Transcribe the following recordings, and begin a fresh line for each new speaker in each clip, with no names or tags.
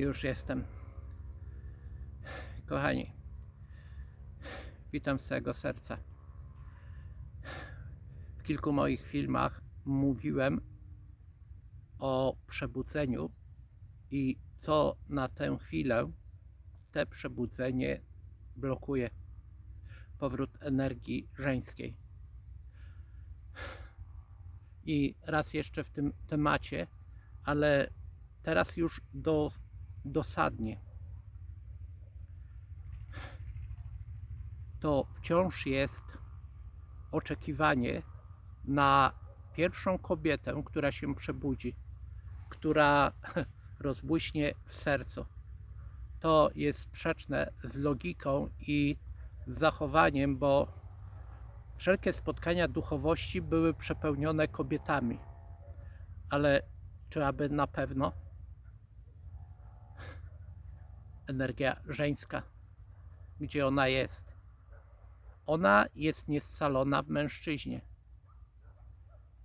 Już jestem. Kochani, witam z całego serca. W kilku moich filmach mówiłem o przebudzeniu i co na tę chwilę te przebudzenie blokuje. Powrót energii żeńskiej. I raz jeszcze w tym temacie, ale teraz już do, dosadnie. To wciąż jest oczekiwanie na pierwszą kobietę, która się przebudzi, która rozbłyśnie w sercu. To jest sprzeczne z logiką i z zachowaniem, bo wszelkie spotkania duchowości były przepełnione kobietami. Ale czy aby na pewno? Energia żeńska, gdzie ona jest? Ona jest niescalona w mężczyźnie.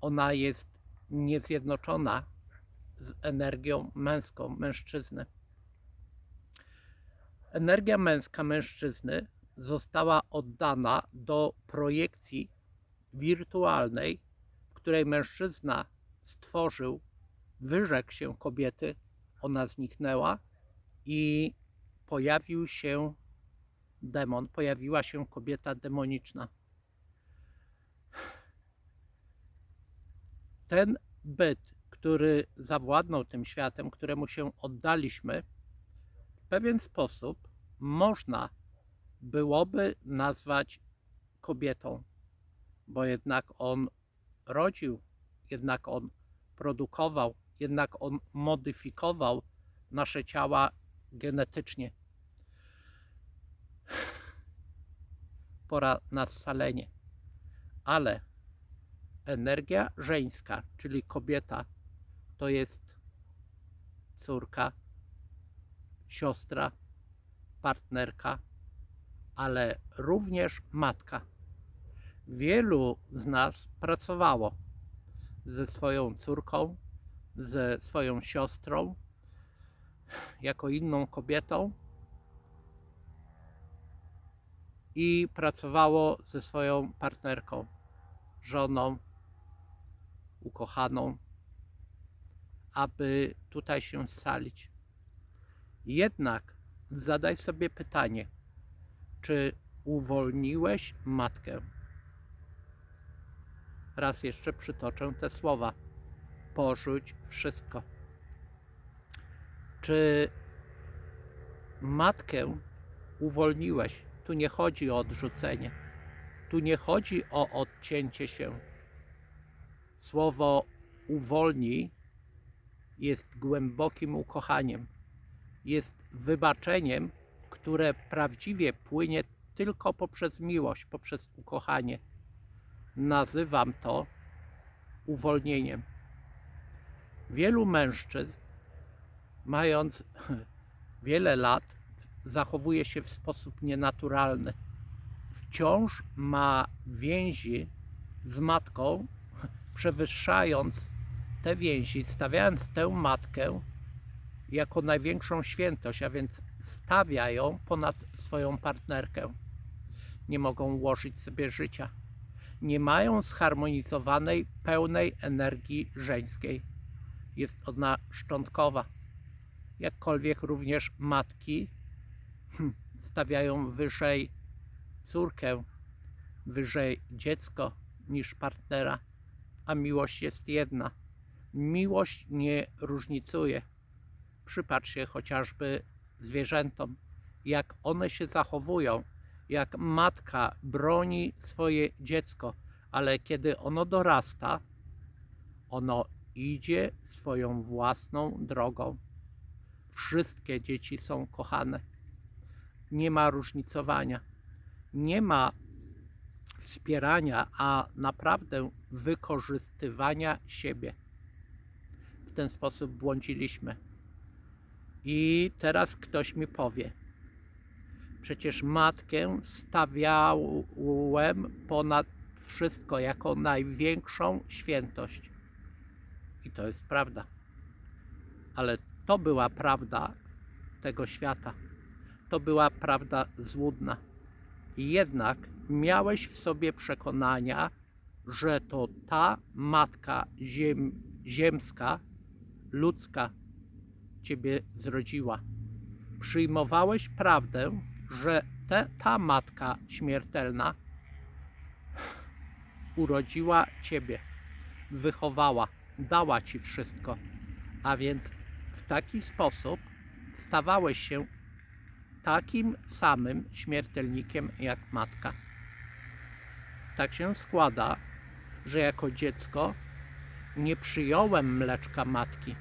Ona jest niezjednoczona z energią męską mężczyzny. Energia męska mężczyzny została oddana do projekcji wirtualnej, w której mężczyzna stworzył, wyrzekł się kobiety, ona zniknęła i pojawił się demon, pojawiła się kobieta demoniczna. Ten byt, który zawładnął tym światem, któremu się oddaliśmy, w pewien sposób można byłoby nazwać kobietą, bo jednak on rodził, jednak on produkował, jednak on modyfikował nasze ciała genetycznie. Pora na scalenie. Ale energia żeńska, czyli kobieta, to jest córka, siostra, partnerka, ale również matka. Wielu z nas pracowało ze swoją córką, ze swoją siostrą, jako inną kobietą i pracowało ze swoją partnerką, żoną, ukochaną, aby tutaj się scalić. Jednak zadaj sobie pytanie, czy uwolniłeś matkę? Raz jeszcze przytoczę te słowa. Porzuć wszystko. Czy matkę uwolniłeś? Tu nie chodzi o odrzucenie. Tu nie chodzi o odcięcie się. Słowo uwolnij jest głębokim ukochaniem. Jest wybaczeniem, które prawdziwie płynie tylko poprzez miłość, poprzez ukochanie. Nazywam to uwolnieniem. Wielu mężczyzn, mając wiele lat, zachowuje się w sposób nienaturalny. Wciąż ma więzi z matką, przewyższając te więzi, stawiając tę matkę jako największą świętość, a więc stawia ją ponad swoją partnerkę. Nie mogą ułożyć sobie życia. Nie mają zharmonizowanej, pełnej energii żeńskiej. Jest ona szczątkowa. Jakkolwiek również matki hm, stawiają wyżej córkę, wyżej dziecko niż partnera, a miłość jest jedna. Miłość nie różnicuje. Przypatrz się chociażby zwierzętom, jak one się zachowują, jak matka broni swoje dziecko, ale kiedy ono dorasta, ono idzie swoją własną drogą. Wszystkie dzieci są kochane. Nie ma różnicowania. Nie ma wspierania, a naprawdę wykorzystywania siebie. W ten sposób błądziliśmy. I teraz ktoś mi powie, przecież matkę stawiałem ponad wszystko jako największą świętość. I to jest prawda. Ale to była prawda tego świata. To była prawda złudna. Jednak miałeś w sobie przekonania, że to ta matka ziem, ziemska, ludzka ciebie zrodziła. Przyjmowałeś prawdę, że te, ta matka śmiertelna urodziła ciebie, wychowała, dała ci wszystko. A więc w taki sposób stawałeś się takim samym śmiertelnikiem jak matka. Tak się składa, że jako dziecko nie przyjąłem mleczka matki.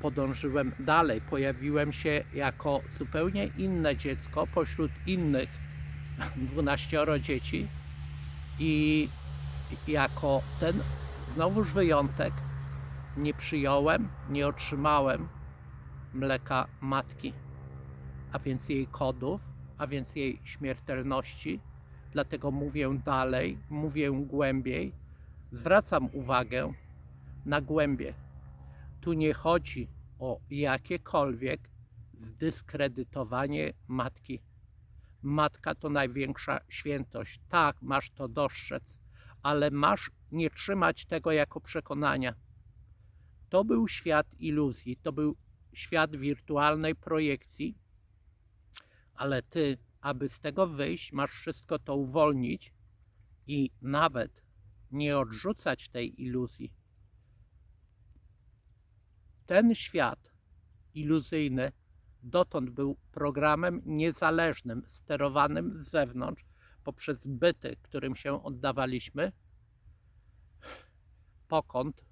Podążyłem dalej, pojawiłem się jako zupełnie inne dziecko pośród innych 12 dzieci i jako ten znowuż wyjątek nie przyjąłem, nie otrzymałem mleka matki, a więc jej kodów, a więc jej śmiertelności. Dlatego mówię dalej, mówię głębiej, zwracam uwagę na głębie. Tu nie chodzi o jakiekolwiek zdyskredytowanie matki. Matka to największa świętość. Tak, masz to dostrzec, ale masz nie trzymać tego jako przekonania. To był świat iluzji, to był świat wirtualnej projekcji, ale ty, aby z tego wyjść, masz wszystko to uwolnić i nawet nie odrzucać tej iluzji. Ten świat iluzyjny dotąd był programem niezależnym, sterowanym z zewnątrz poprzez byty, którym się oddawaliśmy, pokąd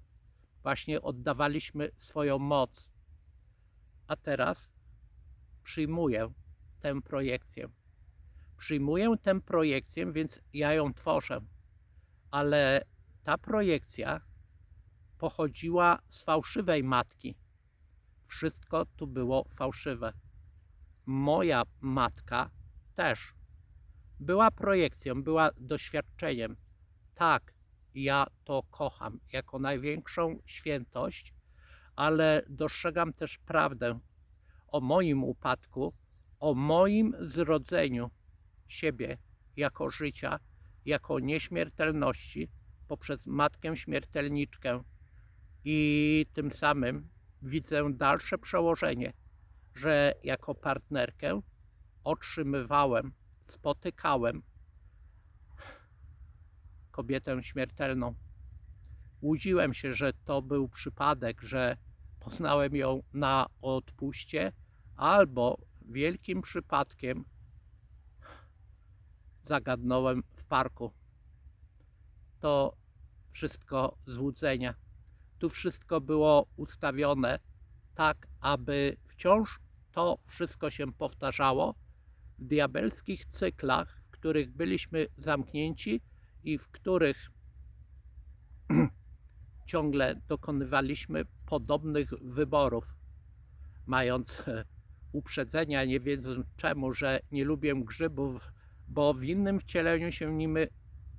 właśnie oddawaliśmy swoją moc. A teraz przyjmuję tę projekcję. Przyjmuję tę projekcję, więc ja ją tworzę. Ale ta projekcja pochodziła z fałszywej matki. Wszystko tu było fałszywe. Moja matka też była projekcją, była doświadczeniem. Tak, ja to kocham jako największą świętość, ale dostrzegam też prawdę o moim upadku, o moim zrodzeniu siebie jako życia, jako nieśmiertelności poprzez matkę śmiertelniczkę. I tym samym widzę dalsze przełożenie, że jako partnerkę otrzymywałem, spotykałem kobietę śmiertelną. Łudziłem się, że to był przypadek, że poznałem ją na odpuście, albo wielkim przypadkiem zagadnąłem w parku. To wszystko złudzenia. Tu wszystko było ustawione tak, aby wciąż to wszystko się powtarzało w diabelskich cyklach, w których byliśmy zamknięci i w których ciągle dokonywaliśmy podobnych wyborów, mając uprzedzenia, nie wiedząc czemu, że nie lubię grzybów, bo w innym wcieleniu się nimi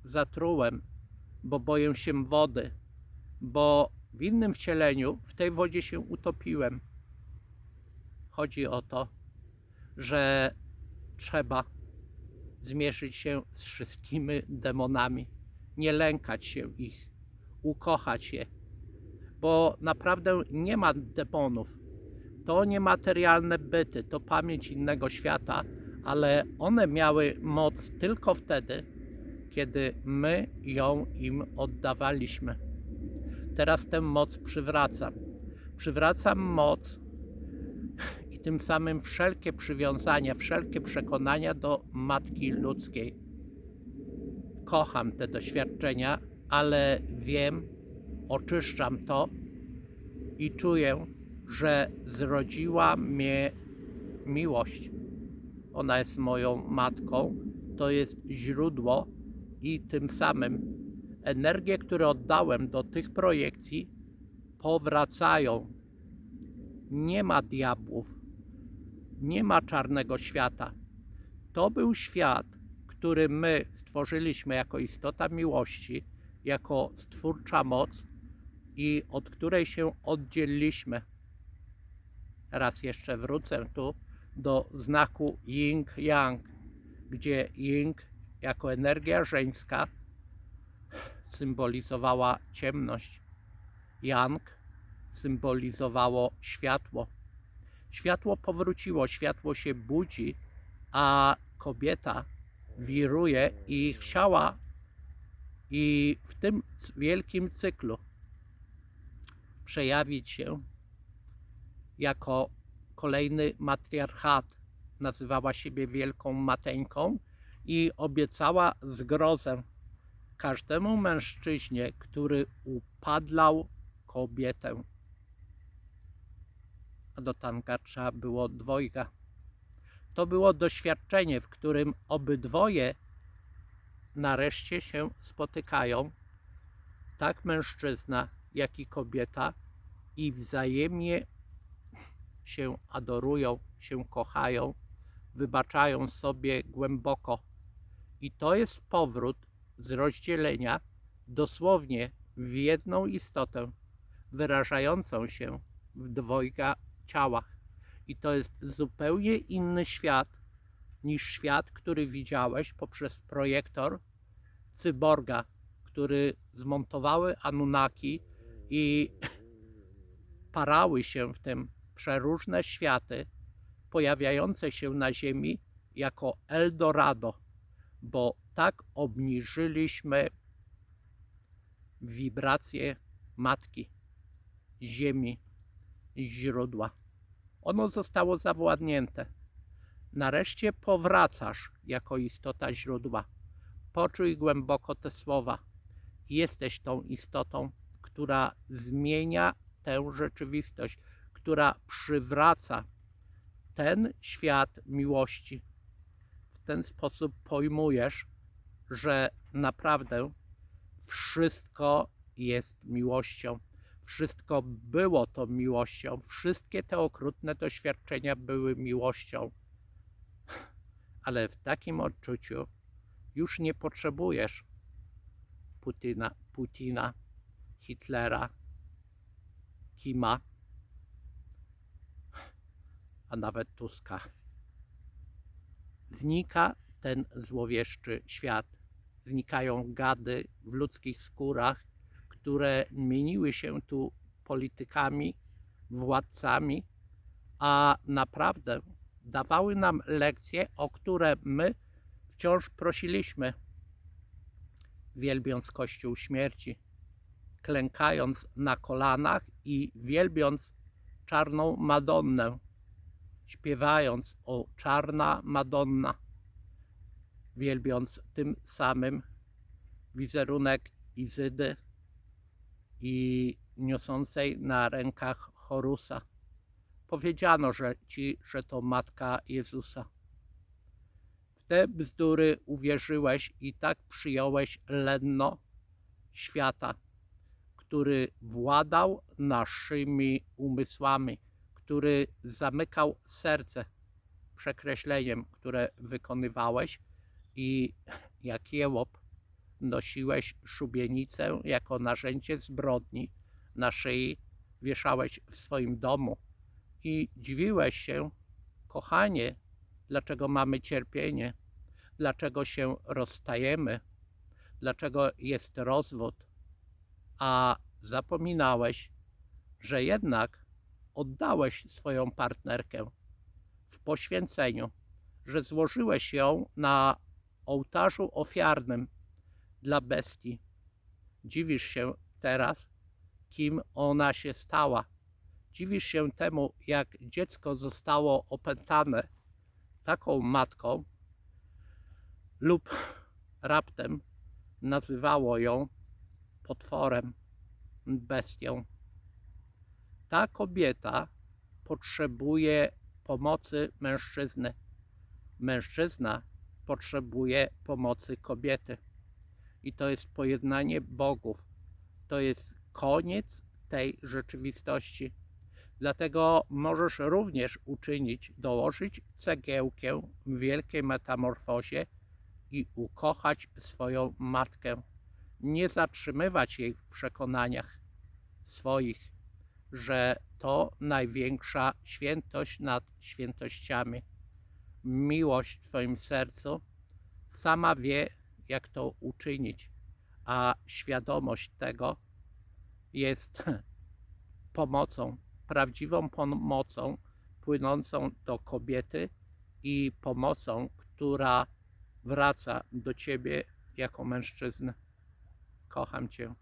zatrułem, bo boję się wody, bo w innym wcieleniu w tej wodzie się utopiłem. Chodzi o to, że trzeba zmierzyć się z wszystkimi demonami, nie lękać się ich, ukochać je, bo naprawdę nie ma demonów. To niematerialne byty, to pamięć innego świata, ale one miały moc tylko wtedy, kiedy my ją im oddawaliśmy. Teraz tę moc przywracam. Przywracam moc tym samym wszelkie przywiązania, wszelkie przekonania do matki ludzkiej. Kocham te doświadczenia, ale wiem, oczyszczam to i czuję, że zrodziła mnie miłość. Ona jest moją matką, to jest źródło i tym samym energie, które oddałem do tych projekcji, powracają. Nie ma diabłów, nie ma czarnego świata. To był świat, który my stworzyliśmy jako istota miłości, jako stwórcza moc i od której się oddzieliliśmy. raz jeszcze wrócę tu do znaku yin-yang, gdzie yin jako energia żeńska symbolizowała ciemność, yang symbolizowało światło. Światło powróciło, światło się budzi, a kobieta wiruje i chciała i w tym wielkim cyklu przejawić się jako kolejny matriarchat. Nazywała siebie Wielką Mateńką i obiecała zgrozę każdemu mężczyźnie, który upadlał kobietę. Do tanka trzeba było dwojga. To było doświadczenie, w którym obydwoje nareszcie się spotykają, tak mężczyzna, jak i kobieta, i wzajemnie się adorują, się kochają, wybaczają sobie głęboko. I to jest powrót z rozdzielenia dosłownie w jedną istotę, wyrażającą się w dwojga ciałach. I to jest zupełnie inny świat niż świat, który widziałeś poprzez projektor cyborga, który zmontowały Anunnaki i parały się w tym przeróżne światy pojawiające się na Ziemi jako Eldorado, bo tak obniżyliśmy wibracje matki, ziemi, źródła. Ono zostało zawładnięte. Nareszcie powracasz jako istota źródła. Poczuj głęboko te słowa. Jesteś tą istotą, która zmienia tę rzeczywistość, która przywraca ten świat miłości. W ten sposób pojmujesz, że naprawdę wszystko jest miłością. Wszystko było tą miłością. Wszystkie te okrutne doświadczenia były miłością. Ale w takim odczuciu już nie potrzebujesz Putina, Putina Hitlera, Kima, a nawet Tuska. Znika ten złowieszczy świat. Znikają gady w ludzkich skórach, które mieniły się tu politykami, władcami, a naprawdę dawały nam lekcje, o które my wciąż prosiliśmy, wielbiąc Kościół śmierci, klękając na kolanach i wielbiąc czarną Madonnę, śpiewając o czarna Madonna, wielbiąc tym samym wizerunek Izydy i niosącej na rękach Horusa. Powiedziano że ci, że to matka Jezusa. W te bzdury uwierzyłeś i tak przyjąłeś lenno świata, który władał naszymi umysłami, który zamykał serce przekreśleniem, które wykonywałeś i jak jełop nosiłeś szubienicę jako narzędzie zbrodni na szyi, wieszałeś w swoim domu i dziwiłeś się, kochanie, dlaczego mamy cierpienie, dlaczego się rozstajemy, dlaczego jest rozwód, a zapominałeś, że jednak oddałeś swoją partnerkę w poświęceniu, że złożyłeś ją na ołtarzu ofiarnym dla bestii. Dziwisz się teraz, kim ona się stała. Dziwisz się temu, jak dziecko zostało opętane taką matką, lub raptem nazywało ją potworem, bestią. Ta kobieta potrzebuje pomocy mężczyzny. Mężczyzna potrzebuje pomocy kobiety. I to jest pojednanie bogów. To jest koniec tej rzeczywistości. Dlatego możesz również uczynić, dołożyć cegiełkę w wielkiej metamorfozie i ukochać swoją matkę. Nie zatrzymywać jej w przekonaniach swoich, że to największa świętość nad świętościami. Miłość w Twoim sercu sama wie, jak to uczynić, a świadomość tego jest pomocą, prawdziwą pomocą płynącą do kobiety i pomocą, która wraca do Ciebie jako mężczyzny. Kocham Cię.